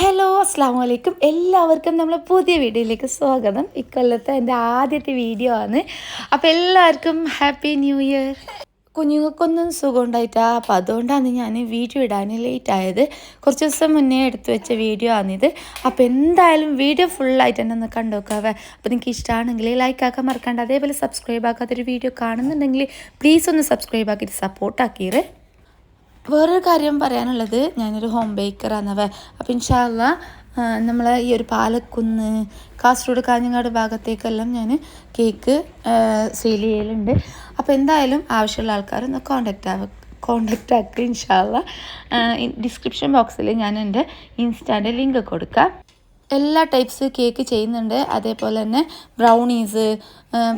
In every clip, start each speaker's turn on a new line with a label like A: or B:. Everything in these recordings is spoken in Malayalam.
A: ഹലോ അസ്സാം വലൈക്കും എല്ലാവർക്കും നമ്മൾ പുതിയ വീഡിയോയിലേക്ക് സ്വാഗതം. ഇക്കൊല്ലത്തെ എന്റെ ആദ്യത്തെ വീഡിയോ ആണ്. അപ്പോൾ എല്ലാവർക്കും ഹാപ്പി ന്യൂ ഇയർ. കുഞ്ഞുങ്ങൾക്കൊന്നും സുഖം ഉണ്ടായിട്ടാ അപ്പം അതുകൊണ്ടാണ് ഞാൻ വീഡിയോ ഇടാൻ ലേറ്റ് ആയത് കുറച്ച് ദിവസം മുന്നേ എടുത്തു വെച്ച വീഡിയോ ആണിത്. അപ്പോൾ എന്തായാലും വീഡിയോ ഫുള്ളായിട്ട് തന്നെ ഒന്ന് കണ്ടുനോക്കാവേ അപ്പോൾ നിങ്ങൾക്ക് ഇഷ്ടമാണെങ്കിൽ ലൈക്ക് ആക്കാൻ മറക്കണ്ട. അതേപോലെ സബ്സ്ക്രൈബ് ആക്കാത്തൊരു വീഡിയോ കാണുന്നുണ്ടെങ്കിൽ പ്ലീസ് ഒന്ന് സബ്സ്ക്രൈബ് ആക്കിയിട്ട് സപ്പോർട്ട് ആക്കിയേ വേറൊരു കാര്യം പറയാനുള്ളത് ഞാനൊരു ഹോം ബേക്കറാണവ അപ്പം ഇൻഷാല്ല നമ്മൾ ഈ ഒരു പാലക്കുന്ന് കാസർഗോഡ് കാഞ്ഞങ്ങാട് ഭാഗത്തേക്കെല്ലാം ഞാൻ കേക്ക് സെയിൽ ചെയ്യലുണ്ട്. അപ്പോൾ എന്തായാലും ആവശ്യമുള്ള ആൾക്കാർ ഒന്ന് കോണ്ടാക്റ്റ് ആവുക കോണ്ടാക്റ്റ് ആക്കുക ഇൻഷാല്ല ഡിസ്ക്രിപ്ഷൻ ബോക്സിൽ ഞാൻ എന്റെ ഇൻസ്റ്റാന്റെ ലിങ്ക് കൊടുക്കാം. എല്ലാ ടൈപ്സ് കേക്ക് ചെയ്യുന്നുണ്ട്. അതേപോലെ തന്നെ ബ്രൗണീസ്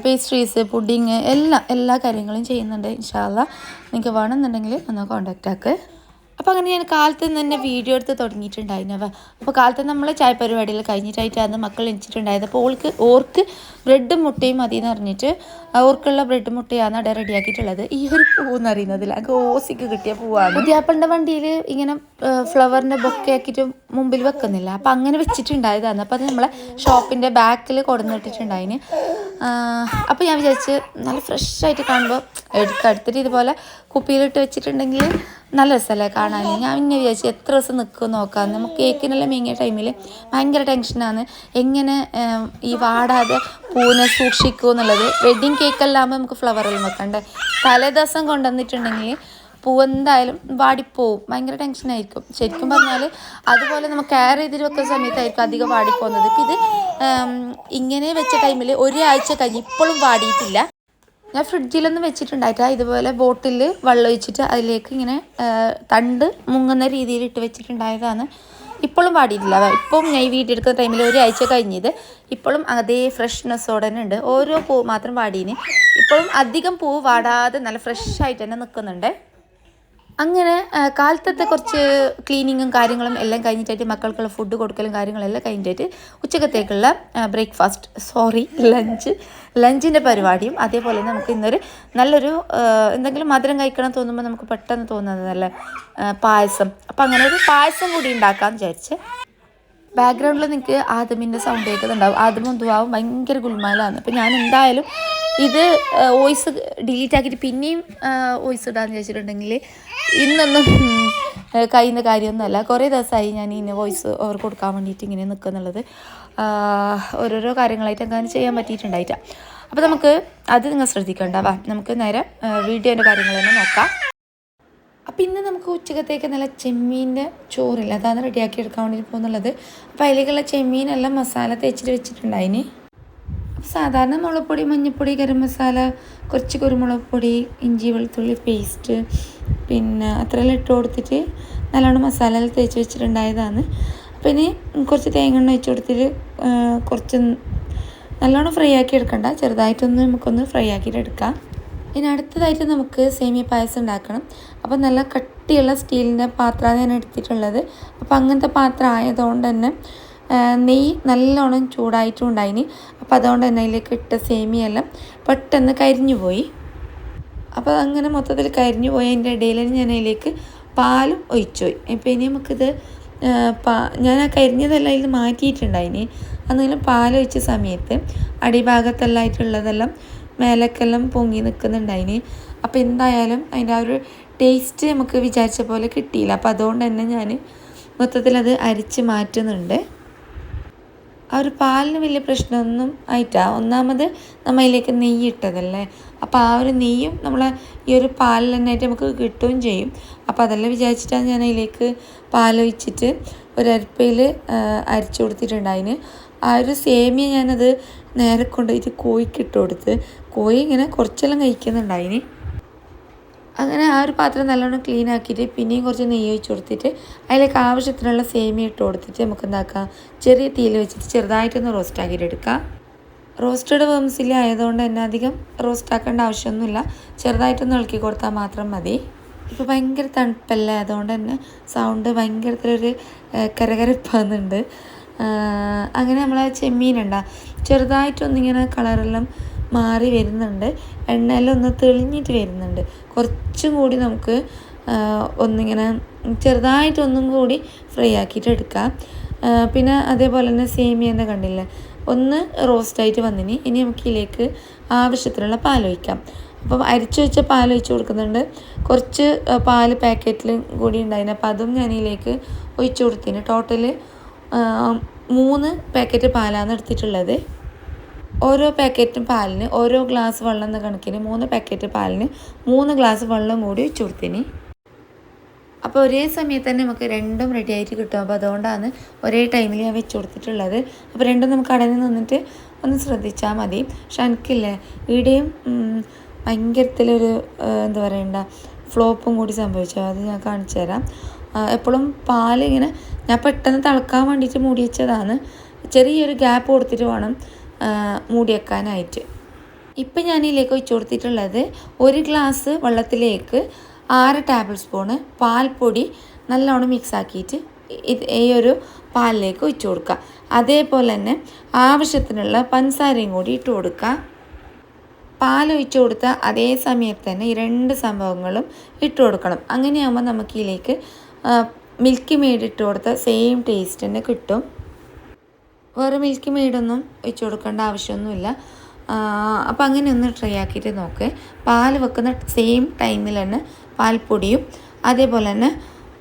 A: പേസ്ട്രീസ് പുഡിങ് എല്ലാ എല്ലാ കാര്യങ്ങളും ചെയ്യുന്നുണ്ട്. ഇൻഷാല്ല നിങ്ങൾക്ക് വേണമെന്നുണ്ടെങ്കിൽ ഒന്ന് കോൺടാക്റ്റ് ആക്ക്. അപ്പോൾ അങ്ങനെ ഞാൻ കാലത്ത് തന്നെ വീഡിയോ എടുത്ത് തുടങ്ങിയിട്ടുണ്ടായിരുന്നവ അപ്പോൾ കാലത്ത് നമ്മൾ ചായ പരിപാടിയിൽ കഴിഞ്ഞിട്ടായിട്ടാണ് മക്കൾ എണിച്ചിട്ടുണ്ടായത്. അപ്പോൾ ഓൾക്ക് ഓർക്ക് ബ്രെഡും മുട്ടയും മതി എന്ന് പറഞ്ഞിട്ട് ഓർക്കുള്ള ബ്രെഡ് മുട്ടയാണ് അവിടെ റെഡിയാക്കിയിട്ടുള്ളത്. ഈ ഒരു പൂവെന്ന് അറിയുന്നതിൽ അങ്ങ് ഓസിക്ക് കിട്ടിയ പൂവാണ്. പുതിയാപ്പളിന്റെ വണ്ടിയിൽ ഇങ്ങനെ ഫ്ലവറിന്റെ ബൊക്കെ ആക്കിയിട്ട് മുമ്പിൽ വെക്കുന്നില്ല. അപ്പോൾ അങ്ങനെ വെച്ചിട്ടുണ്ടായതാണ്. അപ്പോൾ അത് നമ്മളെ ഷോപ്പിന്റെ ബാക്കിൽ കൊടുന്നിട്ടിട്ടുണ്ടായിന് അപ്പോൾ ഞാൻ വിചാരിച്ച് നല്ല ഫ്രഷ് ആയിട്ട് കാണുമ്പോൾ എടുക്കുക എടുത്തിട്ട് ഇതുപോലെ കുപ്പിയിലിട്ട് വെച്ചിട്ടുണ്ടെങ്കിൽ നല്ല രസമല്ലേ കാണാൻ? ഞാൻ പിന്നെ വിചാരിച്ചു എത്ര ദിവസം നിൽക്കും നോക്കാം. നമുക്ക് കേക്കിനെല്ലാം മീങ്ങിയ ടൈമിൽ ഭയങ്കര ടെൻഷനാണ്. എങ്ങനെ ഈ വാടാതെ പൂവിനെ സൂക്ഷിക്കൂ എന്നുള്ളത്. വെഡ്ഡിങ് കേക്കെല്ലാം നമുക്ക് ഫ്ലവറെല്ലാം വെക്കണ്ടേ? തലേദിവസം കൊണ്ടുവന്നിട്ടുണ്ടെങ്കിൽ പൂവെന്തായാലും വാടിപ്പോവും. ഭയങ്കര ടെൻഷനായിരിക്കും. ശരിക്കും പറഞ്ഞാൽ അതുപോലെ നമ്മൾ കെയർ ചെയ്തിട്ട് വെക്കുന്ന സമയത്തായിരിക്കും അധികം വാടിപ്പോകുന്നത്. ഇപ്പം ഇത് ഇങ്ങനെ വെച്ച ടൈമിൽ ഒരാഴ്ച കഴിഞ്ഞ് ഇപ്പോഴും വാടിയിട്ടില്ല. ഞാൻ ഫ്രിഡ്ജിലൊന്നും വെച്ചിട്ടുണ്ടായിട്ടാ ഇതുപോലെ ബോട്ടിൽ വെള്ളം ഒഴിച്ചിട്ട് അതിലേക്ക് ഇങ്ങനെ തണ്ട് മുങ്ങുന്ന രീതിയിൽ ഇട്ട് വെച്ചിട്ടുണ്ടായതാണ്. ഇപ്പോഴും പാടിയിട്ടില്ല ഇപ്പം ഞാൻ ഈ വീട്ടിലെടുക്കുന്ന ടൈമിൽ ഒരാഴ്ച കഴിഞ്ഞത്. ഇപ്പോഴും അതേ ഫ്രഷ്നെസ്സോടെ തന്നെ ഉണ്ട്. ഓരോ പൂ മാത്രം പാടീന് ഇപ്പോഴും അധികം പൂ വാടാതെ നല്ല ഫ്രഷ് ആയിട്ട് തന്നെ നിൽക്കുന്നുണ്ട് അങ്ങനെ കാലത്തത്തെ കുറച്ച് ക്ലീനിങ്ങും കാര്യങ്ങളും എല്ലാം കഴിഞ്ഞിട്ടായിട്ട് മക്കൾക്കുള്ള ഫുഡ് കൊടുക്കലും കാര്യങ്ങളെല്ലാം കഴിഞ്ഞിട്ടായിട്ട് ഉച്ചക്കത്തേക്കുള്ള ബ്രേക്ക്ഫാസ്റ്റ് സോറി ലഞ്ച് ലഞ്ചിന്റെ പരിപാടിയും അതേപോലെ നമുക്ക് ഇന്നൊരു നല്ലൊരു എന്തെങ്കിലും മധുരം കഴിക്കണം തോന്നുമ്പോൾ നമുക്ക് പെട്ടെന്ന് തോന്നുന്നത് നല്ല പായസം. അപ്പം അങ്ങനെ ഒരു പായസം കൂടി ഉണ്ടാക്കാമെന്ന് വിചാരിച്ച് ബാക്ക്ഗ്രൗണ്ടിൽ നിങ്ങൾക്ക് ആദമിന്റെ സൗണ്ട് കേൾക്കുന്നുണ്ടാവും. ആദമും ദുവാവും ഭയങ്കര ഗുൽമാലാണ്. അപ്പം ഞാൻ എന്തായാലും ഇത് വോയിസ് ഡിലീറ്റ് ആക്കിയിട്ട് പിന്നെയും വോയിസ് ഇടാമെന്ന് ചോദിച്ചിട്ടുണ്ടെങ്കിൽ ഇന്നൊന്നും കഴിയുന്ന കാര്യമൊന്നുമല്ല. കുറേ ദിവസമായി ഞാൻ ഇന്ന വോയിസ് ഓവർ കൊടുക്കാൻ വേണ്ടിയിട്ട് ഇങ്ങനെ നിൽക്കുന്നുള്ളത്. ഓരോരോ കാര്യങ്ങളായിട്ട് അങ്ങനെ ചെയ്യാൻ പറ്റിയിട്ടുണ്ടായിട്ടാ. അപ്പോൾ നമുക്ക് അത് നിങ്ങൾ ശ്രദ്ധിക്കണ്ട. വാ നമുക്ക് നേരെ വീഡിയോന്റെ കാര്യങ്ങൾ തന്നെ നോക്കാം. അപ്പം ഇന്ന് നമുക്ക് ഉച്ചക്കത്തേക്ക് നല്ല ചെമ്മീന്റെ ചോറില്ല. അതാണ് റെഡിയാക്കി എടുക്കാൻ വേണ്ടി പോകുന്നുള്ളത്. അപ്പോൾ അതിലേക്കുള്ള ചെമ്മീനെല്ലാം മസാല തേച്ചിട്ട് വെച്ചിട്ടുണ്ടായിന്. സാധാരണ മുളക് മഞ്ഞൾപ്പൊടി ഗരം മസാല കുറച്ച് കുരുമുളക് പൊടി ഇഞ്ചി വെളുത്തുള്ളി പേസ്റ്റ് പിന്നെ അത്രയെല്ലാം ഇട്ട് കൊടുത്തിട്ട് നല്ലോണം മസാല തേച്ച് വെച്ചിട്ടുണ്ടായതാണ്. അപ്പം ഇനി കുറച്ച് തേങ്ങ എണ്ണ വെച്ച് കൊടുത്തിട്ട് കുറച്ച് നല്ലോണം ഫ്രൈ ആക്കി എടുക്കണ്ട. ചെറുതായിട്ടൊന്ന് നമുക്കൊന്ന് ഫ്രൈ ആക്കിയിട്ട് എടുക്കാം. ഇനി അടുത്തതായിട്ട് നമുക്ക് സേമിയ പായസം ഉണ്ടാക്കണം. അപ്പോൾ നല്ല കട്ടിയുള്ള സ്റ്റീലിന്റെ പാത്രമാണ് ഞാൻ എടുത്തിട്ടുള്ളത്. അപ്പോൾ അങ്ങനത്തെ പാത്രം ആയതുകൊണ്ട് തന്നെ നെയ്യ് നല്ലോണം ചൂടായിട്ടും ഉണ്ടായിന് അപ്പോൾ അതുകൊണ്ട് തന്നെ അതിലേക്ക് ഇട്ട സേമിയെല്ലാം പെട്ടെന്ന് കരിഞ്ഞു പോയി. അപ്പോൾ അങ്ങനെ മൊത്തത്തിൽ കരിഞ്ഞു പോയി. അതിന്റെ ഇടയിൽ ഞാൻ അതിലേക്ക് പാലും ഒഴിച്ചു പോയി. ഇപ്പം ഇനി നമുക്കിത് പാ ഞാൻ ആ കരിഞ്ഞതെല്ലാം ഇതിൽ മാറ്റിയിട്ടുണ്ടായിന്. അന്നെങ്കിലും പാലൊഴിച്ച സമയത്ത് അടിഭാഗത്തെല്ലായിട്ടുള്ളതെല്ലാം മേലക്കെല്ലാം പൊങ്ങി നിൽക്കുന്നുണ്ടായിന് അപ്പോൾ എന്തായാലും അതിന്റെ ആ ഒരു ടേസ്റ്റ് നമുക്ക് വിചാരിച്ച പോലെ കിട്ടിയില്ല. അപ്പോൾ അതുകൊണ്ട് തന്നെ ഞാൻ മൊത്തത്തിൽ അത് അരിച്ച് മാറ്റുന്നുണ്ട്. ആ ഒരു പാലിന് വലിയ പ്രശ്നമൊന്നും ആയിട്ടാ. ഒന്നാമത് നമ്മൾ അതിലേക്ക് നെയ്യ് ഇട്ടതല്ലേ? അപ്പോൾ ആ ഒരു നെയ്യും നമ്മളെ ഈ ഒരു പാലിൽ തന്നെയായിട്ട് നമുക്ക് കിട്ടുകയും ചെയ്യും. അപ്പോൾ അതെല്ലാം വിചാരിച്ചിട്ടാണ് ഞാൻ അതിലേക്ക് പാലൊഴിച്ചിട്ട് ഒരരിപ്പയിൽ കൊടുത്തിട്ടുണ്ട്. കൊടുത്തിട്ടുണ്ടായിന് ആ ഒരു സേമിയ ഞാനത് നേരെ കൊണ്ടുപോയിട്ട് കോഴിക്കിട്ട് കൊടുത്ത് കോഴി ഇങ്ങനെ കുറച്ചെല്ലാം കഴിക്കുന്നുണ്ടായിന് അങ്ങനെ ആ ഒരു പാത്രം നല്ലോണം ക്ലീൻ ആക്കിയിട്ട് പിന്നെയും കുറച്ച് നെയ്യ് ഒഴിച്ച് കൊടുത്തിട്ട് അതിലേക്ക് ആവശ്യത്തിനുള്ള സേമിയ ഇട്ട് കൊടുത്തിട്ട് നമുക്ക് എന്താക്കാം? ചെറിയ തീയിൽ വെച്ചിട്ട് ചെറുതായിട്ടൊന്ന് റോസ്റ്റ് ആക്കിയിട്ട് എടുക്കാം. റോസ്റ്റഡ് വേംസിൽ ആയതുകൊണ്ട് തന്നെ അധികം റോസ്റ്റ് ആക്കേണ്ട ആവശ്യമൊന്നുമില്ല. ചെറുതായിട്ടൊന്ന് ഇളക്കി കൊടുത്താൽ മാത്രം മതി. ഇപ്പോൾ ഭയങ്കര തണുപ്പല്ലേ? അതുകൊണ്ട് തന്നെ സൗണ്ട് ഭയങ്കരത്തിലൊരു കരകരപ്പാകുന്നുണ്ട്. അങ്ങനെ നമ്മളെ ചെമ്മീനുണ്ടാ ചെറുതായിട്ടൊന്നിങ്ങനെ കളറെല്ലാം മാറി വരുന്നുണ്ട്. എണ്ണയെല്ലാം ഒന്ന് തെളിഞ്ഞിട്ട് വരുന്നുണ്ട്. കുറച്ചും കൂടി നമുക്ക് ഒന്നിങ്ങനെ ചെറുതായിട്ടൊന്നും കൂടി ഫ്രൈ ആക്കിയിട്ട് എടുക്കാം. പിന്നെ അതേപോലെ തന്നെ സേമിയ കണ്ടില്ലേ? ഒന്ന് റോസ്റ്റായിട്ട് വന്നിനി. ഇനി നമുക്ക് ഇതിലേക്ക് ആവശ്യത്തിനുള്ള പാൽ ഒഴിക്കാം. അപ്പം അരിച്ചു വെച്ച പാൽ ഒഴിച്ച് കൊടുക്കുന്നുണ്ട്. കുറച്ച് പാൽ പാക്കറ്റിലും കൂടി ഉണ്ടായിരുന്നു. അപ്പോൾ അതും ഞാൻ ഇതിലേക്ക് ഒഴിച്ചു കൊടുത്തിന്. ടോട്ടൽ മൂന്ന് പാക്കറ്റ് പാലാണ് എടുത്തിട്ടുള്ളത്. ഓരോ പാക്കറ്റ് പാലിന് ഓരോ ഗ്ലാസ് വെള്ളം എന്ന കണക്കിന് മൂന്ന് പാക്കറ്റ് പാലിന് മൂന്ന് ഗ്ലാസ് വെള്ളം കൂടി ഒഴിച്ചു കൊടുത്തിന്. അപ്പോൾ ഒരേ സമയത്ത് തന്നെ നമുക്ക് രണ്ടും റെഡി ആയിട്ട് കിട്ടും. അപ്പോൾ അതുകൊണ്ടാണ് ഒരേ ടൈമിൽ ഞാൻ വെച്ച് കൊടുത്തിട്ടുള്ളത്. അപ്പോൾ രണ്ടും നമുക്ക് അടഞ്ഞ് നിന്നിട്ട് ഒന്ന് ശ്രദ്ധിച്ചാൽ മതി. പക്ഷെ എനിക്കില്ലേ ഇവിടെയും ഭയങ്കരത്തിലൊരു എന്താ പറയണ്ട ഫ്ലോപ്പും കൂടി സംഭവിച്ചു. അത് ഞാൻ കാണിച്ചു തരാം. എപ്പോഴും പാലിങ്ങനെ ഞാൻ പെട്ടെന്ന് തിളക്കാൻ വേണ്ടിയിട്ട് മൂടി വെച്ചതാണ്. ചെറിയൊരു ഗ്യാപ്പ് കൊടുത്തിട്ട് വേണം. മൂടി വെക്കാനായിട്ട് ഇപ്പം ഞാൻ ഇതിലേക്ക് ഒഴിച്ചു കൊടുത്തിട്ടുള്ളത് ഒരു ഗ്ലാസ് വെള്ളത്തിലേക്ക് ആറ് ടേബിൾ സ്പൂണ് പാൽപ്പൊടി നല്ലോണം മിക്സ് ആക്കിയിട്ട് ഈ ഒരു പാലിലേക്ക് ഒഴിച്ചു കൊടുക്കുക. അതേപോലെ തന്നെ ആവശ്യത്തിനുള്ള പഞ്ചസാരയും കൂടി ഇട്ട് കൊടുക്കുക. പാൽ ഒഴിച്ചു കൊടുത്ത അതേ സമയത്ത് തന്നെ ഈ രണ്ട് സംഭവങ്ങളും ഇട്ട് കൊടുക്കണം. അങ്ങനെയാകുമ്പോൾ നമുക്ക് ഇതിലേക്ക് മിൽക്കി മെയ്ഡ് ഇട്ട് കൊടുത്ത സെയിം ടേസ്റ്റ് തന്നെ കിട്ടും. വേറെ മിൽക്ക് മെയ്ഡൊന്നും വെച്ച് കൊടുക്കേണ്ട ആവശ്യമൊന്നുമില്ല. അപ്പോൾ അങ്ങനെ ഒന്ന് ട്രൈ ആക്കിയിട്ട് നോക്ക്. പാൽ വെക്കുന്ന സെയിം ടൈമിൽ തന്നെ പാൽപ്പൊടിയും അതേപോലെ തന്നെ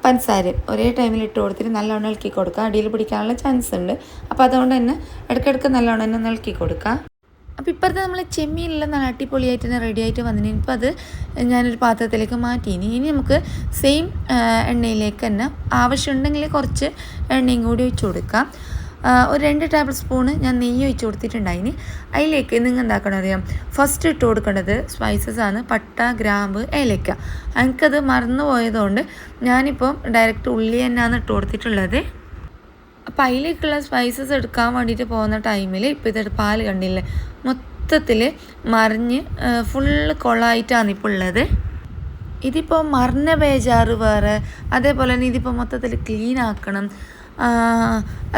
A: പഞ്ചസാരയും ഒരേ ടൈമിൽ ഇട്ട് കൊടുത്തിട്ട് നല്ലോണം ഇളക്കി കൊടുക്കുക അടിയിൽ പിടിക്കാനുള്ള ചാൻസ് ഉണ്ട്. അപ്പോൾ അതുകൊണ്ട് തന്നെ ഇടയ്ക്കിടയ്ക്ക് നല്ലോണം തന്നെ ഒന്ന് ഇളക്കി കൊടുക്കുക അപ്പോൾ ഇപ്പോഴത്തെ നമ്മൾ ചെമ്മീനെല്ലാം നല്ല അടിപൊളിയായിട്ട് തന്നെ റെഡി ആയിട്ട് വന്നിന്. ഇപ്പോൾ അത് ഞാനൊരു പാത്രത്തിലേക്ക് മാറ്റി ഇനി നമുക്ക് സെയിം എണ്ണയിലേക്ക് തന്നെ ആവശ്യമുണ്ടെങ്കിൽ കുറച്ച് എണ്ണയും കൂടി ഒഴിച്ചു കൊടുക്കാം. ഒരു രണ്ട് ടേബിൾ സ്പൂണ് ഞാൻ നെയ്യ് ഒഴിച്ച് കൊടുത്തിട്ടുണ്ടായിന്. അതിലേക്ക് നിങ്ങൾ എന്താക്കണം അറിയാം? ഫസ്റ്റ് ഇട്ട് കൊടുക്കേണ്ടത് സ്പൈസസ് ആണ്. പട്ട ഗ്രാമ്പ് ഏലക്ക. എനിക്കത് മറന്നു പോയതുകൊണ്ട് ഞാനിപ്പം ഡയറക്റ്റ് ഉള്ളി തന്നെയാണ് ഇട്ട് കൊടുത്തിട്ടുള്ളത്. അപ്പം അതിലേക്കുള്ള സ്പൈസസ് എടുക്കാൻ വേണ്ടിയിട്ട് പോകുന്ന ടൈമിൽ ഇപ്പോൾ ഇതെടുത്ത് പാൽ കണ്ടില്ലേ? മൊത്തത്തിൽ മറിഞ്ഞ് ഫുള്ള് കൊളായിട്ടാണ് ഇപ്പോൾ ഉള്ളത്. ഇതിപ്പോൾ മറിഞ്ഞ ബേജാറ് വേറെ. അതേപോലെ തന്നെ ഇതിപ്പോൾ മൊത്തത്തിൽ ക്ലീൻ ആക്കണം.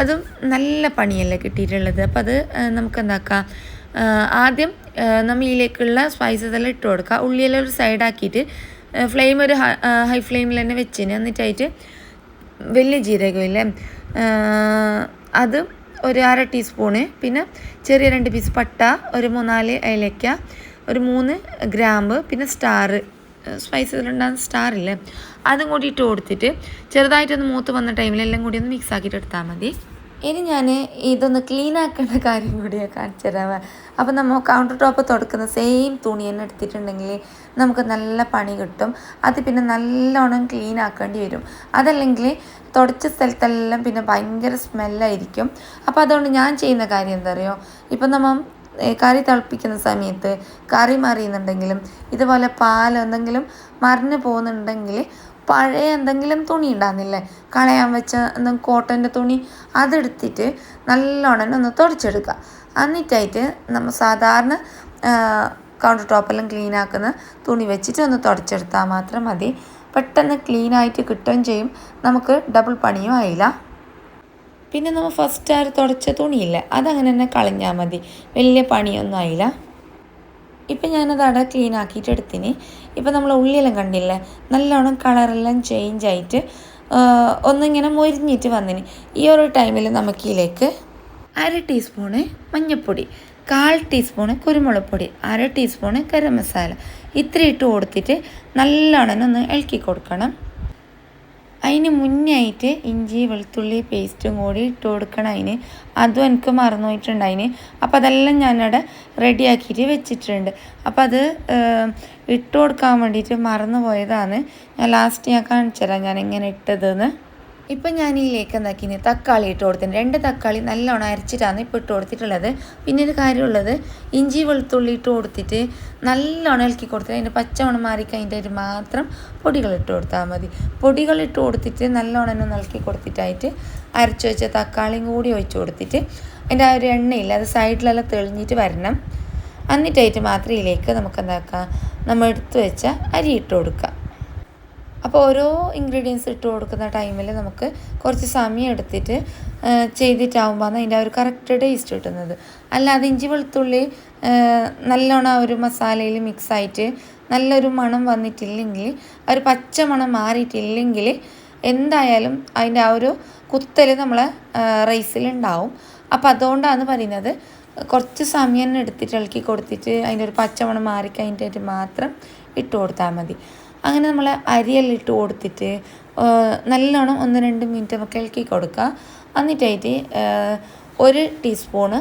A: അതും നല്ല പണിയല്ലേ കിട്ടിയിട്ടുള്ളത്. അപ്പം അത് നമുക്ക് എന്താക്കാം ആദ്യം നമ്മൾ ഇതിലേക്കുള്ള സ്പൈസസ് എല്ലാം ഇട്ട് കൊടുക്കുക ഉള്ളിയെല്ലാം ഒരു സൈഡാക്കിയിട്ട് ഫ്ലെയിം ഒരു ഹൈ ഫ്ലെയിമിൽ തന്നെ വെച്ചിന്. എന്നിട്ടായിട്ട് വലിയ ജീരകമില്ലേ അത് ഒരു അര ടീസ്പൂണ് പിന്നെ ചെറിയ രണ്ട് പീസ് പട്ട ഒരു മൂന്നാൽ ഏലക്ക ഒരു മൂന്ന് ഗ്രാമ്പ് പിന്നെ സ്റ്റാർ സ്പൈസസിലുണ്ടാകുന്ന സ്റ്റാർ ഇല്ലേ? അതും കൂടി ഇട്ട് കൊടുത്തിട്ട് ചെറുതായിട്ടൊന്ന് മൂത്ത് വന്ന ടൈമിൽ എല്ലാം കൂടി ഒന്ന് മിക്സ് ആക്കിയിട്ട് എടുത്താൽ മതി. ഇനി ഞാൻ ഇതൊന്ന് ക്ലീൻ ആക്കേണ്ട കാര്യം കൂടിയാണ് കാണിച്ചു തരാം. അപ്പം നമ്മൾ കൗണ്ടർ ടോപ്പ് തുടക്കുന്ന സെയിം തുണി തന്നെ എടുത്തിട്ടുണ്ടെങ്കിൽ നമുക്ക് നല്ല പണി കിട്ടും. അത് പിന്നെ നല്ലോണം ക്ലീൻ ആക്കേണ്ടി വരും. അതല്ലെങ്കിൽ തുടച്ച സ്ഥലത്തെല്ലാം പിന്നെ ഭയങ്കര സ്മെല്ലായിരിക്കും അപ്പോൾ അതുകൊണ്ട് ഞാൻ ചെയ്യുന്ന കാര്യം എന്താ അറിയോ? ഇപ്പം നമ്മൾ കറി തിളപ്പിക്കുന്ന സമയത്ത് കറി മറിയുന്നുണ്ടെങ്കിലും ഇതുപോലെ പാൽ എന്തെങ്കിലും മറിഞ്ഞു പോകുന്നുണ്ടെങ്കിൽ പഴയ എന്തെങ്കിലും തുണി ഉണ്ടാകുന്നില്ലേ കളയാൻ വെച്ച എന്തെങ്കിലും കോട്ടന്റെ തുണി അതെടുത്തിട്ട് നല്ലോണം ഒന്ന് തുടച്ചെടുക്കുക. എന്നിട്ടായിട്ട് നമ്മൾ സാധാരണ കൗണ്ടർ ടോപ്പെല്ലാം ക്ലീൻ ആക്കുന്ന തുണി വെച്ചിട്ട് ഒന്ന് തുടച്ചെടുത്താൽ മാത്രം മതി. പെട്ടെന്ന് ക്ലീൻ ആയിട്ട് കിട്ടുകയും ചെയ്യും. നമുക്ക് ഡബിൾ പണിയും ആയില്ല. പിന്നെ നമ്മൾ ഫസ്റ്റ് ആ തുടച്ച തുണിയില്ല അതങ്ങനെ തന്നെ കളഞ്ഞാൽ മതി. വലിയ പണിയൊന്നും ആയില്ല. ഇപ്പം ഞാനത് അട ക്ലീൻ ആക്കിയിട്ട് എടുത്തിന്. ഇപ്പം നമ്മൾ ഉള്ളിയെല്ലാം കണ്ടില്ലേ? നല്ലോണം കളറെല്ലാം ചേഞ്ച് ആയിട്ട് ഒന്നിങ്ങനെ മൊരിഞ്ഞിട്ട് വന്നിന്. ഈ ഒരു ടൈമിൽ നമുക്കിതിലേക്ക് അര ടീസ്പൂണ് മഞ്ഞൾപ്പൊടി കാൽ ടീസ്പൂണ് കുരുമുളക് പൊടി അര ടീസ്പൂണ് ഗരം മസാല ഇത്ര ഇട്ട് കൊടുത്തിട്ട് നല്ലോണം ഒന്ന് ഇളക്കി കൊടുക്കണം. അതിന് മുന്നേ ആയിട്ട് ഇഞ്ചി വെളുത്തുള്ളി പേസ്റ്റും കൂടി ഇട്ട് കൊടുക്കണം അതിന്. അതും എനിക്ക് മറന്നു പോയിട്ടുണ്ടായിന് അപ്പോൾ അതെല്ലാം ഞാനവിടെ റെഡിയാക്കിയിട്ട് വെച്ചിട്ടുണ്ട്. അപ്പോൾ അത് ഇട്ട് കൊടുക്കാൻ വേണ്ടിയിട്ട് മറന്നു പോയതാണ് ഞാൻ ലാസ്റ്റ് ഞാൻ കാണിച്ചു തരാം ഞാൻ എങ്ങനെ ഇട്ടതെന്ന്. ഇപ്പം ഞാൻ ഈ ഇതിലേക്ക് എന്താക്കിന്? തക്കാളി ഇട്ട് കൊടുത്തിന്. രണ്ട് തക്കാളി നല്ലോണം അരച്ചിട്ടാണ് ഇപ്പോൾ ഇട്ട് കൊടുത്തിട്ടുള്ളത്. പിന്നെ ഒരു കാര്യമുള്ളത് ഇഞ്ചി വെളുത്തുള്ളി ഇട്ട് കൊടുത്തിട്ട് നല്ലോണം ഇളക്കി കൊടുത്തിട്ട് അതിന്റെ പച്ചമണം മാറി കഴിഞ്ഞിട്ട് മാത്രം പൊടികൾ ഇട്ട് കൊടുത്താൽ മതി. പൊടികൾ ഇട്ട് കൊടുത്തിട്ട് നല്ലോണം ഒന്ന് ഇളക്കി കൊടുത്തിട്ടായിട്ട് അരച്ചു വെച്ച തക്കാളിയും കൂടി ഒഴിച്ചു കൊടുത്തിട്ട് അതിന്റെ ആ ഒരു എണ്ണയില്ല അത് സൈഡിലെല്ലാം തെളിഞ്ഞിട്ട് വരണം. എന്നിട്ടായിട്ട് മാത്രം ഇതിലേക്ക് നമുക്ക് എന്താക്കാം? നമ്മൾ എടുത്തു വെച്ച അരി ഇട്ട് കൊടുക്കാം. അപ്പോൾ ഓരോ ഇൻഗ്രീഡിയൻസ് ഇട്ട് കൊടുക്കുന്ന ടൈമിൽ നമുക്ക് കുറച്ച് സമയം എടുത്തിട്ട് ചെയ്തിട്ടാകുമ്പോൾ അതിന്റെ ആ ഒരു കറക്റ്റ് ടേസ്റ്റ് കിട്ടുന്നത്. അല്ലാതെ ഇഞ്ചി വെളുത്തുള്ളി നല്ലോണം ആ ഒരു മസാലയിൽ മിക്സായിട്ട് നല്ലൊരു മണം വന്നിട്ടില്ലെങ്കിൽ ആ ഒരു പച്ച മണം മാറിയിട്ടില്ലെങ്കിൽ എന്തായാലും അതിന്റെ ആ ഒരു കുത്തൽ നമ്മളെ റൈസിലുണ്ടാവും അപ്പം അതുകൊണ്ടാണ് പറയുന്നത് കുറച്ച് സമയം എടുത്തിട്ട് ഇളക്കി കൊടുത്തിട്ട് അതിന്റെ ഒരു പച്ചമണം മാറിക്കഴിഞ്ഞിട്ട് മാത്രം ഇട്ട് കൊടുത്താൽ മതി. അങ്ങനെ നമ്മൾ അരിയെല്ലാം ഇട്ട് കൊടുത്തിട്ട് നല്ലോണം ഒന്ന് രണ്ട് മിനിറ്റ് നമുക്ക് ഇളക്കി കൊടുക്കുക എന്നിട്ടായിട്ട് ഒരു ടീസ്പൂണ്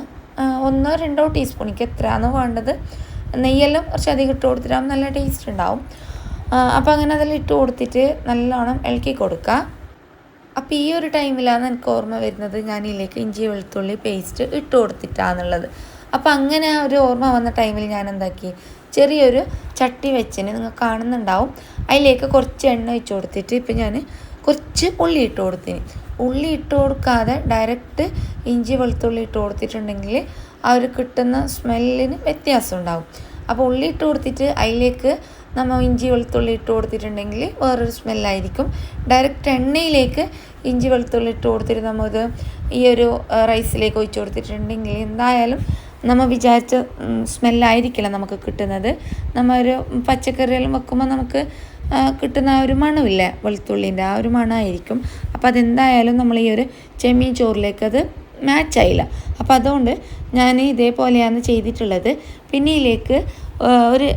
A: ഒന്നോ രണ്ടോ ടീസ്പൂൺ എനിക്ക് എത്രയാണോ വേണ്ടത്. നെയ്യെല്ലാം കുറച്ച് അധികം ഇട്ട് കൊടുത്തിട്ടാകുമ്പോൾ നല്ല ടേസ്റ്റ് ഉണ്ടാവും. അപ്പോൾ അങ്ങനെ അതെല്ലാം ഇട്ട് കൊടുത്തിട്ട് നല്ലോണം ഇളക്കി കൊടുക്കുക അപ്പോൾ ഈ ഒരു ടൈമിലാണ് എനിക്ക് ഓർമ്മ വരുന്നത് ഞാൻ ഇതിലേക്ക് ഇഞ്ചി വെളുത്തുള്ളി പേസ്റ്റ് ഇട്ട് കൊടുത്തിട്ടാന്നുള്ളത്. അപ്പോൾ അങ്ങനെ ഒരു ഓർമ്മ വന്ന ടൈമിൽ ഞാൻ എന്താക്കി? ചെറിയൊരു ചട്ടി വെച്ചിന് നിങ്ങൾ കാണുന്നുണ്ടാവും. അതിലേക്ക് കുറച്ച് എണ്ണ ഒഴിച്ച് കൊടുത്തിട്ട് ഇപ്പം ഞാൻ കുറച്ച് ഉള്ളി ഇട്ട് കൊടുത്തിന്. ഉള്ളി ഇട്ട് കൊടുക്കാതെ ഡയറക്റ്റ് ഇഞ്ചി വെളുത്തുള്ളി ഇട്ട് കൊടുത്തിട്ടുണ്ടെങ്കിൽ ആ ഒരു കിട്ടുന്ന സ്മെല്ലിന് വ്യത്യാസം ഉണ്ടാവും. അപ്പോൾ ഉള്ളി ഇട്ട് കൊടുത്തിട്ട് അതിലേക്ക് നമ്മൾ ഇഞ്ചി വെളുത്തുള്ളി ഇട്ട് കൊടുത്തിട്ടുണ്ടെങ്കിൽ വേറൊരു സ്മെല്ലായിരിക്കും ഡയറക്റ്റ് എണ്ണയിലേക്ക് ഇഞ്ചി വെളുത്തുള്ളി ഇട്ട് കൊടുത്തിട്ട് നമ്മൾ ഇത് ഈ ഒരു റൈസിലേക്ക് ഒഴിച്ച് കൊടുത്തിട്ടുണ്ടെങ്കിൽ എന്തായാലും നമ്മൾ വിചാരിച്ച സ്മെല്ലായിരിക്കില്ല നമുക്ക് കിട്ടുന്നത്. നമ്മൾ ഒരു പച്ചക്കറിയെല്ലാം വെക്കുമ്പോൾ നമുക്ക് കിട്ടുന്ന ആ ഒരു മണമില്ലേ വെളുത്തുള്ളിന്റെ ആ ഒരു മണമായിരിക്കും അപ്പോൾ അതെന്തായാലും നമ്മൾ ഈ ഒരു ചെമ്മീൻ ചോറിലേക്ക് അത് മാച്ച് ആയില്ല. അപ്പോൾ അതുകൊണ്ട് ഞാൻ ഇതേപോലെയാണ് ചെയ്തിട്ടുള്ളത്. പിന്നെ ഇതിലേക്ക് ഒരു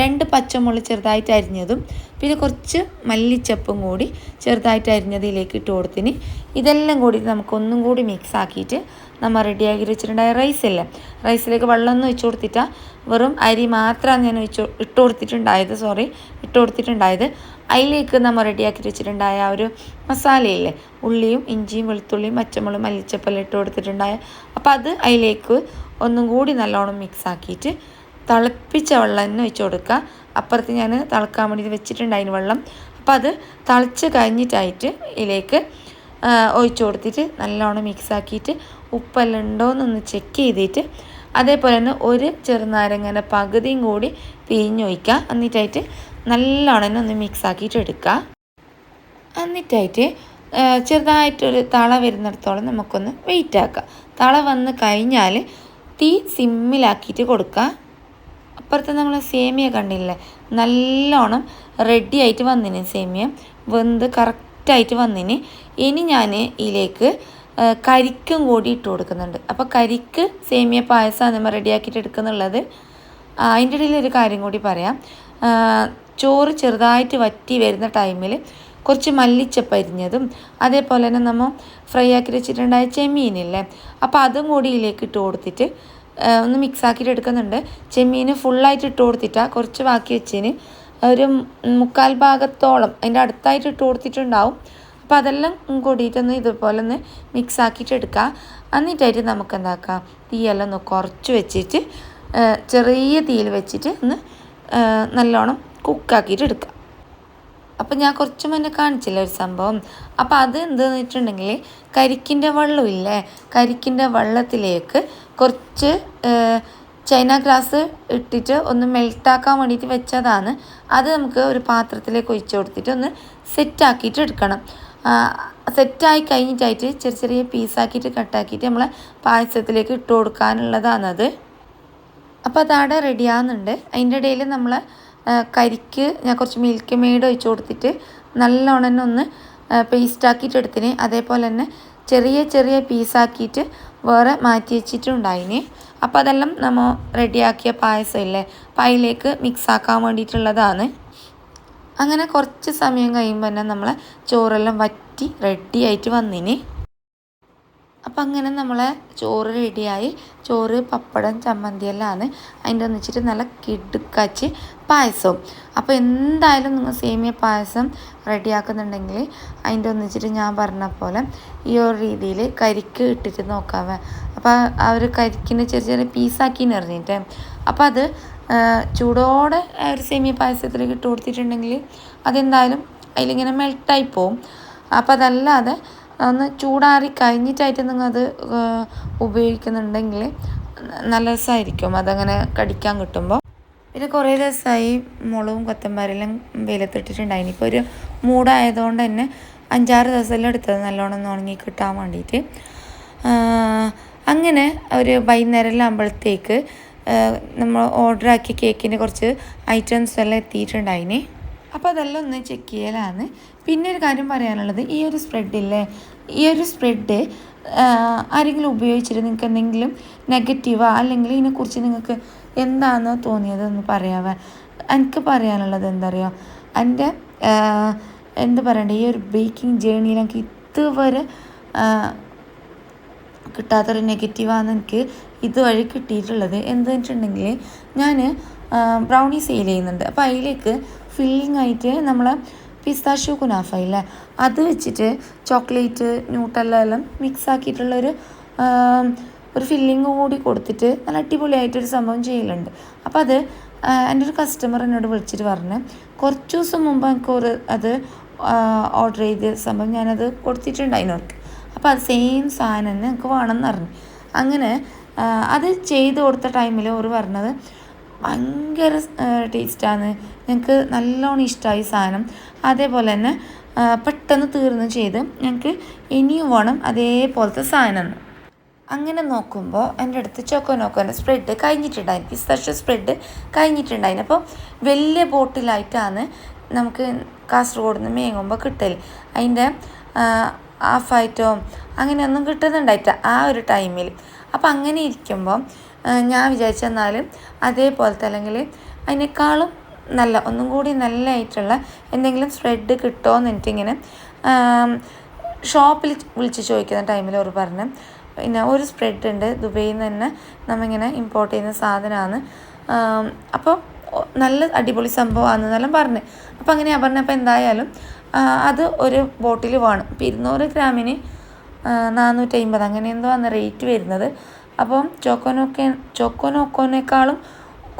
A: രണ്ട് പച്ചമുളക് ചെറുതായിട്ട് അരിഞ്ഞതും പിന്നെ കുറച്ച് മല്ലിച്ചപ്പും കൂടി ചെറുതായിട്ട് അരിഞ്ഞത് ഇതിലേക്ക് ഇട്ട് കൊടുത്തിന്. ഇതെല്ലാം കൂടി നമുക്കൊന്നും കൂടി മിക്സ് ആക്കിയിട്ട് നമ്മൾ റെഡിയാക്കി വെച്ചിട്ടുണ്ടായ റൈസല്ലേ റൈസിലേക്ക് വെള്ളമൊന്നും ഒഴിച്ച് കൊടുത്തിട്ടാ വെറും അരി മാത്രമാണ് ഞാൻ വെച്ച് ഇട്ട് കൊടുത്തിട്ടുണ്ടായത് സോറി ഇട്ട് കൊടുത്തിട്ടുണ്ടായത്. അതിലേക്ക് നമ്മൾ റെഡിയാക്കി വെച്ചിട്ടുണ്ടായ ആ ഒരു മസാലയില്ലേ? ഉള്ളിയും ഇഞ്ചിയും വെളുത്തുള്ളിയും പച്ചമുളകും മല്ലിച്ചപ്പെല്ലാം ഇട്ട് കൊടുത്തിട്ടുണ്ടായ. അപ്പോൾ അത് അതിലേക്ക് ഒന്നും കൂടി നല്ലോണം മിക്സ് ആക്കിയിട്ട് തിളപ്പിച്ച വെള്ളം തന്നെ വെച്ച് കൊടുക്കുക. അപ്പുറത്ത് ഞാൻ തിളക്കാൻ വേണ്ടി വെച്ചിട്ടുണ്ട് അതിന് വെള്ളം. അപ്പോൾ അത് തിളച്ച് കഴിഞ്ഞിട്ടായിട്ട് ഇതിലേക്ക് ഒഴിച്ച് കൊടുത്തിട്ട് നല്ലോണം മിക്സ് ആക്കിയിട്ട് ഉപ്പെല്ലാം ഉണ്ടോയെന്നൊന്ന് ചെക്ക് ചെയ്തിട്ട് അതേപോലെ തന്നെ ഒരു ചെറുനാരങ്ങന്റെ പകുതിയും കൂടി പിഴിഞ്ഞൊഴിക്കുക. എന്നിട്ടായിട്ട് നല്ലോണം തന്നെ ഒന്ന് മിക്സ് ആക്കിയിട്ട് എടുക്കുക. എന്നിട്ടായിട്ട് ചെറുതായിട്ടൊരു തള വരുന്നിടത്തോളം നമുക്കൊന്ന് വെയിറ്റ് ആക്കാം തള വന്ന് കഴിഞ്ഞാൽ തീ സിമ്മിലാക്കിയിട്ട് കൊടുക്കുക. അപ്പുറത്ത് നമ്മൾ സേമിയ കണ്ടില്ലേ? നല്ലോണം റെഡി ആയിട്ട് വന്നിന് സേമിയ. വെന്ത് കറക്റ്റായിട്ട് വന്നിന്. ഇനി ഞാൻ ഇതിലേക്ക് കരിക്കും കൂടി ഇട്ട് കൊടുക്കുന്നുണ്ട്. അപ്പോൾ കരിക്ക് സേമിയ പായസമാണ് നമ്മൾ റെഡിയാക്കിയിട്ട് എടുക്കുന്നുള്ളത്. അതിന്റെ ഇടയിൽ ഒരു കാര്യം കൂടി പറയാം. ചോറ് ചെറുതായിട്ട് വറ്റി വരുന്ന ടൈമിൽ കുറച്ച് മല്ലിച്ചപ്പ് അരിഞ്ഞതും അതേപോലെ തന്നെ നമ്മൾ ഫ്രൈ ആക്കി വെച്ചിട്ടുണ്ടായ ചെമ്മീനില്ലേ? അപ്പോൾ അതും കൂടി ഇതിലേക്ക് ഇട്ട് കൊടുത്തിട്ട് ഒന്ന് മിക്സ് ആക്കിയിട്ട് എടുക്കുന്നുണ്ട് ചെമ്മീൻ ഫുള്ളായിട്ട് ഇട്ട് കൊടുത്തിട്ടാ കുറച്ച് ബാക്കി വെച്ചതിന് ഒരു മുക്കാൽ ഭാഗത്തോളം അതിന്റെ അടുത്തായിട്ട് ഇട്ട് കൊടുത്തിട്ടുണ്ടാവും. അപ്പോൾ അതെല്ലാം കൂടിയിട്ടൊന്ന് ഇതുപോലെ ഒന്ന് മിക്സ് ആക്കിയിട്ട് എടുക്കുക എന്നിട്ടായിട്ട് നമുക്ക് എന്താക്കാം തീയെല്ലാം ഒന്ന് കുറച്ച് വെച്ചിട്ട് ചെറിയ തീയിൽ വെച്ചിട്ട് ഒന്ന് നല്ലോണം കുക്കാക്കിയിട്ട് എടുക്കുക അപ്പം ഞാൻ കുറച്ച് മുന്നേ കാണിച്ചില്ല ഒരു സംഭവം? അപ്പം അത് എന്താണെന്ന് വെച്ചിട്ടുണ്ടെങ്കിൽ കരിക്കിന്റെ വെള്ളമില്ലേ കരിക്കിന്റെ വെള്ളത്തിലേക്ക് കുറച്ച് ചൈന ഗ്ലാസ് ഇട്ടിട്ട് ഒന്ന് മെൽട്ടാക്കാൻ വേണ്ടിയിട്ട് വെച്ചതാണ്. അത് നമുക്ക് ഒരു പാത്രത്തിലേക്ക് ഒഴിച്ചു കൊടുത്തിട്ട് ഒന്ന് സെറ്റാക്കിയിട്ട് എടുക്കണം. സെറ്റായി കഴിഞ്ഞിട്ടായിട്ട് ചെറിയ ചെറിയ പീസാക്കിയിട്ട് കട്ടാക്കിയിട്ട് നമ്മളെ പായസത്തിലേക്ക് ഇട്ട് കൊടുക്കാനുള്ളതാണത്. അപ്പോൾ അതവിടെ റെഡി ആവുന്നുണ്ട്. അതിന്റെ ഇടയിൽ നമ്മൾ കരിക്ക് ഞാൻ കുറച്ച് മിൽക്ക് മെയ്ഡ് ഒഴിച്ച് കൊടുത്തിട്ട് നല്ലോണം തന്നെ ഒന്ന് പേസ്റ്റ് ആക്കിയിട്ട് എടുത്തിന്. അതേപോലെ തന്നെ ചെറിയ ചെറിയ പീസാക്കിയിട്ട് വേറെ മാറ്റി വെച്ചിട്ടുണ്ടായിന്. അപ്പോൾ അതെല്ലാം നമ്മൾ റെഡിയാക്കിയ പായസം ഇല്ലേ? അപ്പോൾ അതിലേക്ക് മിക്സ് ആക്കാൻ വേണ്ടിയിട്ടുള്ളതാണ്. അങ്ങനെ കുറച്ച് സമയം കഴിയുമ്പോൾ തന്നെ നമ്മളെ ചോറെല്ലാം വറ്റി റെഡി ആയിട്ട് വന്നിന്. അപ്പം അങ്ങനെ നമ്മളെ ചോറ് റെഡിയായി. ചോറ് പപ്പടം ചമ്മന്തി എല്ലാമാണ് അതിന്റെ ഒന്നിച്ചിട്ട് നല്ല കിടുക്കാച്ച് പായസവും. അപ്പോൾ എന്തായാലും നിങ്ങൾ സേമിയ പായസം റെഡിയാക്കുന്നുണ്ടെങ്കിൽ അതിന്റെ ഒന്നിച്ചിട്ട് ഞാൻ പറഞ്ഞ പോലെ ഈ ഒരു രീതിയിൽ കരിക്ക് ഇട്ടിട്ട് നോക്കാവേ. അപ്പോൾ ആ ഒരു കരിക്കിന്റെ ചെറിയ ചെറിയ പീസാക്കി എറിഞ്ഞിട്ട് അപ്പോൾ അത് ചൂടോടെ ഒരു സേമിയ പായസത്തിലേക്ക് ഇട്ട് കൊടുത്തിട്ടുണ്ടെങ്കിൽ അതെന്തായാലും അതിലിങ്ങനെ മെൽട്ടായി പോവും. അപ്പോൾ അതല്ലാതെ ഒന്ന് ചൂടാറി കഴിഞ്ഞിട്ടായിട്ട് നിങ്ങൾ അത് ഉപയോഗിക്കുന്നുണ്ടെങ്കിൽ നല്ല രസമായിരിക്കും അതങ്ങനെ കടിക്കാൻ കിട്ടുമ്പോൾ പിന്നെ കുറേ ദിവസമായി മുളകും കൊത്തമ്പാരെല്ലാം വെയിലത്തിട്ടിട്ടുണ്ടായിന് ഇപ്പോൾ ഒരു മൂടായതുകൊണ്ട് തന്നെ അഞ്ചാറ് ദിവസമെല്ലാം എടുത്തത് നല്ലോണം ഉണങ്ങി കിട്ടാൻ വേണ്ടിയിട്ട് അങ്ങനെ ഒരു വൈകുന്നേരം ആകുമ്പോഴത്തേക്ക് നമ്മൾ ഓർഡർ ആക്കിയ കേക്കിന്റെ കുറച്ച് ഐറ്റംസ് എല്ലാം എത്തിയിട്ടുണ്ടായിന്. അപ്പോൾ അതെല്ലാം ഒന്ന് ചെക്ക് ചെയ്യലാണ്. പിന്നെ ഒരു കാര്യം പറയാനുള്ളത് ഈ ഒരു സ്പ്രെഡില്ലേ ഈ ഒരു സ്പ്രെഡ് ആരെങ്കിലും ഉപയോഗിച്ചിട്ട് നിങ്ങൾക്ക് എന്തെങ്കിലും നെഗറ്റീവാ അല്ലെങ്കിൽ ഇതിനെക്കുറിച്ച് നിങ്ങൾക്ക് എന്താണെന്ന് തോന്നിയത് എന്ന് പറയാവേ. എനിക്ക് പറയാനുള്ളത് എന്താ പറയുക എന്റെ എന്താ പറയണ്ടേ ഈ ഒരു ബേക്കിംഗ് ജേണിയിൽ എനിക്ക് ഇതുവരെ കിട്ടാത്തൊരു നെഗറ്റീവാണ് എനിക്ക് ഇതുവഴി കിട്ടിയിട്ടുള്ളത് എന്താ വെച്ചിട്ടുണ്ടെങ്കിൽ ഞാൻ ബ്രൗണി സെയിൽ ചെയ്യുന്നുണ്ട്. അപ്പോൾ അതിലേക്ക് ഫില്ലിംഗ് ആയിട്ട് നമ്മൾ പിസ്താഷ്യൂ കുനാഫ ഇല്ലേ അത് വെച്ചിട്ട് ചോക്ലേറ്റ് ന്യൂട്ടല്ല എല്ലാം മിക്സ് ആക്കിയിട്ടുള്ളൊരു ഒരു ഫില്ലിങ് കൂടി കൊടുത്തിട്ട് നല്ല അടിപൊളിയായിട്ടൊരു സംഭവം ചെയ്യലുണ്ട്. അപ്പോൾ അത് എന്റെ ഒരു കസ്റ്റമർ എന്നോട് വിളിച്ചിട്ട് പറഞ്ഞു കുറച്ച് ദിവസം മുമ്പ് എനിക്ക് ഒരു അത് ഓർഡർ ചെയ്ത സംഭവം ഞാനത് കൊടുത്തിട്ടുണ്ടായിരുന്നു അവർക്ക്. അപ്പോൾ അത് സെയിം സാധനം തന്നെ എനിക്ക് വേണമെന്ന് പറഞ്ഞു. അങ്ങനെ അത് ചെയ്ത് കൊടുത്ത ടൈമിൽ അവർ പറഞ്ഞത് ഭയങ്കര ടേസ്റ്റാണ് ഞങ്ങൾക്ക് നല്ലോണം ഇഷ്ടമായി സാധനം. അതേപോലെ തന്നെ പെട്ടെന്ന് തീർന്നു ചെയ്ത് ഞങ്ങൾക്ക് ഇനിയും വേണം അതേപോലത്തെ സാധനം. അങ്ങനെ നോക്കുമ്പോൾ എന്റെ അടുത്ത് ചോക്കോ നോക്കോന്റെ സ്പ്രെഡ് കഴിഞ്ഞിട്ടുണ്ടായിരുന്നു. പിസ്താഷ്യോ സ്പ്രെഡ് കഴിഞ്ഞിട്ടുണ്ടായിരുന്നു. അപ്പോൾ വലിയ ബോട്ടിലായിട്ടാണ് നമുക്ക് കാസർഗോഡ് നിന്ന് മേങ്ങുമ്പോൾ കിട്ടൽ അതിന്റെ ഹാഫായിട്ടോ അങ്ങനെയൊന്നും കിട്ടുന്നുണ്ടായിട്ട് ആ ഒരു ടൈമിൽ അപ്പം അങ്ങനെ ഇരിക്കുമ്പോൾ ഞാൻ വിചാരിച്ചെന്നാലും അതേപോലത്തെ അല്ലെങ്കിൽ അതിനേക്കാളും നല്ല ഒന്നും കൂടി നല്ലതായിട്ടുള്ള എന്തെങ്കിലും സ്പ്രെഡ് കിട്ടുമോ എന്ന് എനിക്കിങ്ങനെ ഷോപ്പിൽ വിളിച്ച് ചോദിക്കുന്ന ടൈമിൽ അവർ പറഞ്ഞു. പിന്നെ ഒരു സ്പ്രെഡ് ഉണ്ട്. ദുബൈയിൽ നിന്ന് തന്നെ നമ്മിങ്ങനെ ഇമ്പോർട്ട് ചെയ്യുന്ന സാധനമാണ്. അപ്പോൾ നല്ല അടിപൊളി സംഭവമാണ് എന്നെല്ലാം പറഞ്ഞു. അപ്പോൾ അങ്ങനെ ഞാൻ പറഞ്ഞപ്പോൾ എന്തായാലും അത് ഒരു ബോട്ടിൽ വേണം. ഇപ്പം ഇരുന്നൂറ് ഗ്രാമിന് നാനൂറ്റി അമ്പത് അങ്ങനെ എന്തോ ആണ് റേറ്റ് വരുന്നത്. അപ്പം ചോക്കോനൊക്കെ ചോക്കോനോക്കോനേക്കാളും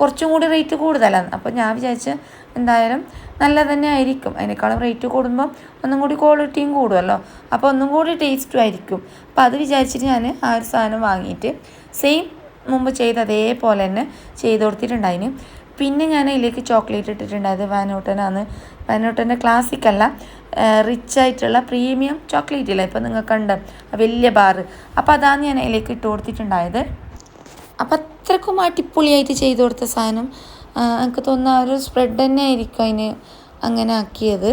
A: കുറച്ചും കൂടി റേറ്റ് കൂടുതലാണ്. അപ്പം ഞാൻ വിചാരിച്ച് എന്തായാലും നല്ല തന്നെ ആയിരിക്കും അതിനേക്കാളും റേറ്റ് കൂടുമ്പം ഒന്നും കൂടി ക്വാളിറ്റിയും കൂടുമല്ലോ അപ്പോൾ ഒന്നും കൂടി ടേസ്റ്റും ആയിരിക്കും. അപ്പോൾ അത് വിചാരിച്ചിട്ട് ഞാൻ ആ ഒരു സാധനം വാങ്ങിയിട്ട് സെയിം മുമ്പ് ചെയ്ത അതേപോലെ തന്നെ ചെയ്ത് കൊടുത്തിട്ടുണ്ടായിന്. പിന്നെ ഞാൻ അതിലേക്ക് ചോക്ലേറ്റ് ഇട്ടിട്ടുണ്ട്. ഇട്ടിട്ടുണ്ടായത് വാനോട്ടനാണ് വാനോട്ടന്റെ ക്ലാസിക് അല്ല. റിച്ച് ആയിട്ടുള്ള പ്രീമിയം ചോക്ലേറ്റ് ഇല്ല? ഇപ്പം നിങ്ങൾക്ക് ഉണ്ട് വലിയ ബാറ് അപ്പോൾ അതാണ് ഞാൻ അതിലേക്ക് ഇട്ട് കൊടുത്തിട്ടുണ്ടായത്. അപ്പം അത്രക്കും അടിപൊളിയായിട്ട് ചെയ്ത് കൊടുത്ത സാധനം. എനിക്ക് തോന്നുന്ന ആ ഒരു സ്പ്രെഡ് തന്നെ ആയിരിക്കും അതിന് അങ്ങനെ ആക്കിയത്.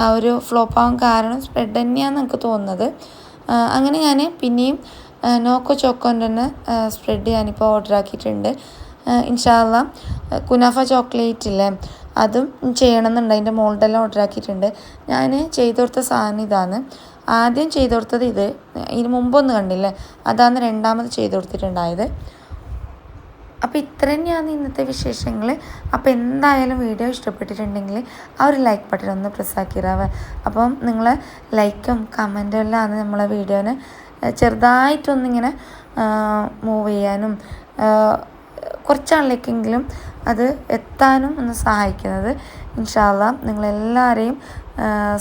A: ആ ഒരു ഫ്ലോപ്പ് ആവാൻ കാരണം സ്പ്രെഡ് തന്നെയാണെന്ന് എനിക്ക് തോന്നുന്നത്. അങ്ങനെ ഞാൻ പിന്നെയും നോക്കോ ചോക്കോന്റെ തന്നെ സ്പ്രെഡ് ഞാനിപ്പോൾ ഓർഡർ ആക്കിയിട്ടുണ്ട്. ഇൻഷാല്ല കുനാഫ ചോക്ലേറ്റ് ഇല്ലേ? അതും ചെയ്യണമെന്നുണ്ട്. അതിന്റെ മോൾഡെല്ലാം ഓർഡർ ആക്കിയിട്ടുണ്ട്. ഞാൻ ചെയ്തു കൊടുത്ത സാധനം ഇതാണ്. ആദ്യം ചെയ്തു കൊടുത്തത് ഇത്. ഇതിന് മുമ്പൊന്ന് കണ്ടില്ലേ? അതാണ് രണ്ടാമത് ചെയ്തു കൊടുത്തിട്ടുണ്ടായത്. അപ്പോൾ ഇത്ര തന്നെയാണ് ഇന്നത്തെ വിശേഷങ്ങൾ അപ്പോൾ എന്തായാലും വീഡിയോ ഇഷ്ടപ്പെട്ടിട്ടുണ്ടെങ്കിൽ ആ ഒരു ലൈക്ക് ബട്ടൺ ഒന്ന് പ്രസ്സാക്കിയിരാവുക അപ്പം നിങ്ങൾ ലൈക്കും കമന്റും ആണ് നമ്മളെ വീഡിയോനെ ചെറുതായിട്ടൊന്നിങ്ങനെ മൂവ് ചെയ്യാനും കുറച്ചാളിലേക്കെങ്കിലും അത് എത്താനും ഒന്ന് സഹായിക്കുന്നത്. ഇൻഷാല്ല നിങ്ങളെല്ലാവരെയും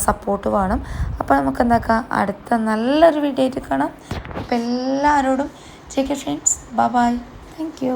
A: സപ്പോർട്ട് വേണം. അപ്പോൾ നമുക്ക് എന്താക്കാം അടുത്ത നല്ലൊരു വീഡിയോ ആയിട്ട് കാണാം. അപ്പോൾ എല്ലാവരോടും take friends bye thank you